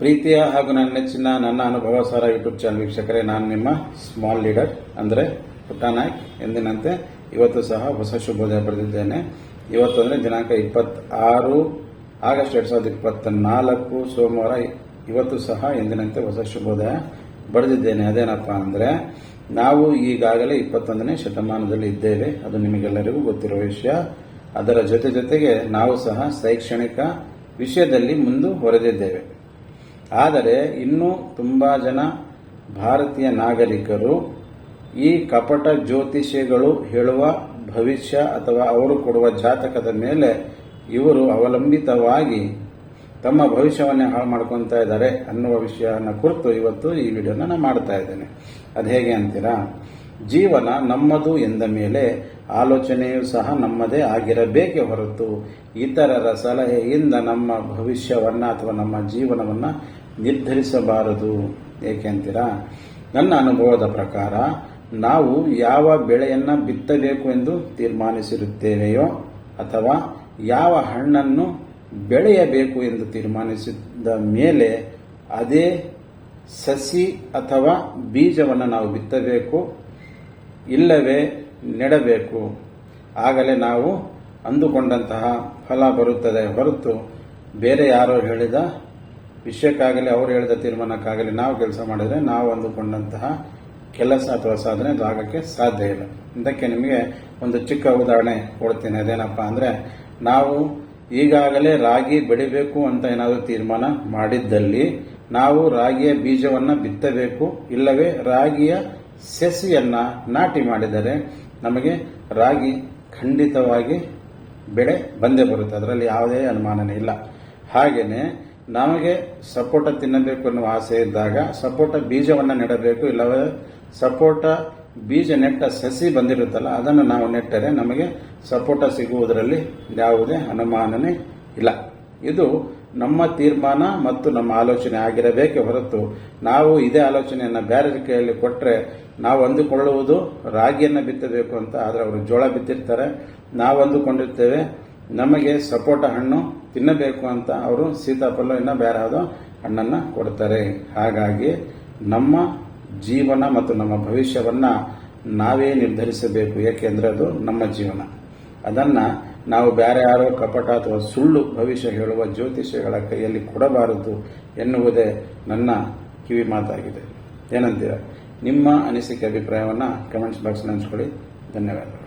ಪ್ರೀತಿಯ ಹಾಗೂ ನನ್ನ ನೆಚ್ಚಿನ, ನನ್ನ ಅನುಭವ ಸಾರ ಯೂಟ್ಯೂಬ್ ಚಾನಲ್ ವೀಕ್ಷಕರೇ, ನಾನು ನಿಮ್ಮ ಸ್ಮಾಲ್ ಲೀಡರ್ ಅಂದರೆ ಪುಟ್ಟನಾಯ್ಕ್ ಎಂದಿನಂತೆ ಇವತ್ತು ಸಹ ಹೊಸ ಶುಭೋದಯ ಪಡೆದಿದ್ದೇನೆ. ಇವತ್ತು ಅಂದರೆ ದಿನಾಂಕ ಇಪ್ಪತ್ತಾರು, ಆಗಸ್ಟ್ ಎರಡು ಸಾವಿರದ ಇಪ್ಪತ್ತ ನಾಲ್ಕು ಸೋಮವಾರ ಇವತ್ತು ಸಹ ಎಂದಿನಂತೆ ಹೊಸ ಶುಭೋದಯ ಬರೆದಿದ್ದೇನೆ. ಅದೇನಪ್ಪ ಅಂದರೆ, ನಾವು ಈಗಾಗಲೇ ಇಪ್ಪತ್ತೊಂದನೇ ಶತಮಾನದಲ್ಲಿ ಇದ್ದೇವೆ. ಅದು ನಿಮಗೆಲ್ಲರಿಗೂ ಗೊತ್ತಿರುವ ವಿಷಯ. ಅದರ ಜೊತೆ ಜೊತೆಗೆ ನಾವು ಸಹ ಶೈಕ್ಷಣಿಕ ವಿಷಯದಲ್ಲಿ ಮುಂದುವರೆದಿದ್ದೇವೆ ಆದರೆ ಇನ್ನೂ ತುಂಬ ಜನ ಭಾರತೀಯ ನಾಗರಿಕರು ಈ ಕಪಟ ಜ್ಯೋತಿಷಿಗಳು ಹೇಳುವ ಭವಿಷ್ಯ ಅಥವಾ ಅವರು ಕೊಡುವ ಜಾತಕದ ಮೇಲೆ ಇವರು ಅವಲಂಬಿತವಾಗಿ ತಮ್ಮ ಭವಿಷ್ಯವನ್ನೇ ಹಾಳು ಮಾಡ್ಕೊತಾ ಇದ್ದಾರೆ ಅನ್ನುವ ವಿಷಯವನ್ನು ಕುರಿತು ಇವತ್ತು ಈ ವಿಡಿಯೋನ ನಾನು ಮಾಡ್ತಾ ಇದ್ದೇನೆ. ಅದು ಹೇಗೆ ಅಂತೀರಾ? ಜೀವನ ನಮ್ಮದು ಎಂದ ಮೇಲೆ ಆಲೋಚನೆಯೂ ಸಹ ನಮ್ಮದೇ ಆಗಿರಬೇಕೇ ಹೊರತು ಇತರರ ಸಲಹೆಯಿಂದ ನಮ್ಮ ಭವಿಷ್ಯವನ್ನ ಅಥವಾ ನಮ್ಮ ಜೀವನವನ್ನ ನಿರ್ಧರಿಸಬಾರದು. ಏಕೆ ಅಂತೀರಾ? ನನ್ನ ಅನುಭವದ ಪ್ರಕಾರ ನಾವು ಯಾವ ಬೆಳೆಯನ್ನು ಬಿತ್ತಬೇಕು ಎಂದು ತೀರ್ಮಾನಿಸಿರುತ್ತೇವೆಯೋ ಅಥವಾ ಯಾವ ಹಣ್ಣನ್ನು ಬೆಳೆಯಬೇಕು ಎಂದು ತೀರ್ಮಾನಿಸಿದ ಮೇಲೆ ಅದೇ ಸಸಿ ಅಥವಾ ಬೀಜವನ್ನು ನಾವು ಬಿತ್ತಬೇಕು, ಇಲ್ಲವೇ ನೆಡಬೇಕು. ಆಗಲೇ ನಾವು ಅಂದುಕೊಂಡಂತಹ ಫಲ ಬರುತ್ತದೆ ಹೊರತು ಬೇರೆ ಯಾರೋ ಹೇಳಿದ ವಿಷಯಕ್ಕಾಗಲಿ, ಅವರು ಹೇಳಿದ ತೀರ್ಮಾನಕ್ಕಾಗಲಿ ನಾವು ಕೆಲಸ ಮಾಡಿದರೆ ನಾವು ಅಂದುಕೊಂಡಂತಹ ಕೆಲಸ ಅಥವಾ ಸಾಧನೆ ಅದು ಸಾಧ್ಯ ಇಲ್ಲ. ಇದಕ್ಕೆ ನಿಮಗೆ ಒಂದು ಚಿಕ್ಕ ಉದಾಹರಣೆ ಕೊಡ್ತೀನಿ. ಅದೇನಪ್ಪ ಅಂದರೆ, ನಾವು ಈಗಾಗಲೇ ರಾಗಿ ಬೆಳಿಬೇಕು ಅಂತ ಏನಾದರೂ ತೀರ್ಮಾನ ಮಾಡಿದ್ದಲ್ಲಿ, ನಾವು ರಾಗಿಯ ಬೀಜವನ್ನು ಬಿತ್ತಬೇಕು, ಇಲ್ಲವೇ ರಾಗಿಯ ಸಸಿಯನ್ನು ನಾಟಿ ಮಾಡಿದರೆ ನಮಗೆ ರಾಗಿ ಖಂಡಿತವಾಗಿ ಬೆಳೆ ಬಂದೇ ಬರುತ್ತೆ. ಅದರಲ್ಲಿ ಯಾವುದೇ ಅನುಮಾನನೇ ಇಲ್ಲ. ಹಾಗೆಯೇ ನಮಗೆ ಸಪೋಟ ತಿನ್ನಬೇಕು ಅನ್ನುವ ಆಸೆ ಇದ್ದಾಗ ಸಪೋಟ ಬೀಜವನ್ನು ನೆಡಬೇಕು, ಇಲ್ಲವೇ ಸಪೋಟ ಬೀಜ ನೆಟ್ಟ ಸಸಿ ಬಂದಿರುತ್ತಲ್ಲ, ಅದನ್ನು ನಾವು ನೆಟ್ಟರೆ ನಮಗೆ ಸಪೋಟ ಸಿಗುವುದರಲ್ಲಿ ಯಾವುದೇ ಅನುಮಾನನೇ ಇಲ್ಲ. ಇದು ನಮ್ಮ ತೀರ್ಮಾನ ಮತ್ತು ನಮ್ಮ ಆಲೋಚನೆ ಆಗಿರಬೇಕೇ ಹೊರತು ನಾವು ಇದೇ ಆಲೋಚನೆಯನ್ನು ಬೇರೆ ಕೈಯಲ್ಲಿ ಕೊಟ್ಟರೆ ನಾವು ಅಂದುಕೊಳ್ಳುವುದು ರಾಗಿಯನ್ನು ಬಿತ್ತಬೇಕು ಅಂತ, ಆದರೆ ಅವರು ಜೋಳ ಬಿತ್ತಿರ್ತಾರೆ. ನಾವು ಅಂದುಕೊಂಡಿರ್ತೇವೆ ನಮಗೆ ಸಪೋಟ ಹಣ್ಣು ತಿನ್ನಬೇಕು ಅಂತ ಅವರು ಸೀತಾಫಲ ಇನ್ನ ಬೇರೆ ಯಾವುದೋ ಹಣ್ಣನ್ನು ಕೊಡ್ತಾರೆ. ಹಾಗಾಗಿ ನಮ್ಮ ಜೀವನ ಮತ್ತು ನಮ್ಮ ಭವಿಷ್ಯವನ್ನ ನಾವೇ ನಿರ್ಧರಿಸಬೇಕು. ಏಕೆಂದರೆ ಅದು ನಮ್ಮ ಜೀವನ. ಅದನ್ನ ನಾವು ಬೇರೆ ಯಾರೋ ಕಪಟ ಅಥವಾ ಸುಳ್ಳು ಭವಿಷ್ಯ ಹೇಳುವ ಜ್ಯೋತಿಷ್ಯಗಳ ಕೈಯಲ್ಲಿ ಕೊಡಬಾರದು ಎನ್ನುವುದೇ ನನ್ನ ಕಿವಿ ಮಾತಾಗಿದೆ. ಏನಂತೀರ? ನಿಮ್ಮ ಅನಿಸಿಕೆ, ಅಭಿಪ್ರಾಯವನ್ನು ಕಮೆಂಟ್ಸ್ ಬಾಕ್ಸ್ನಲ್ಲಿ ಹಂಚ್ಕೊಳ್ಳಿ. ಧನ್ಯವಾದ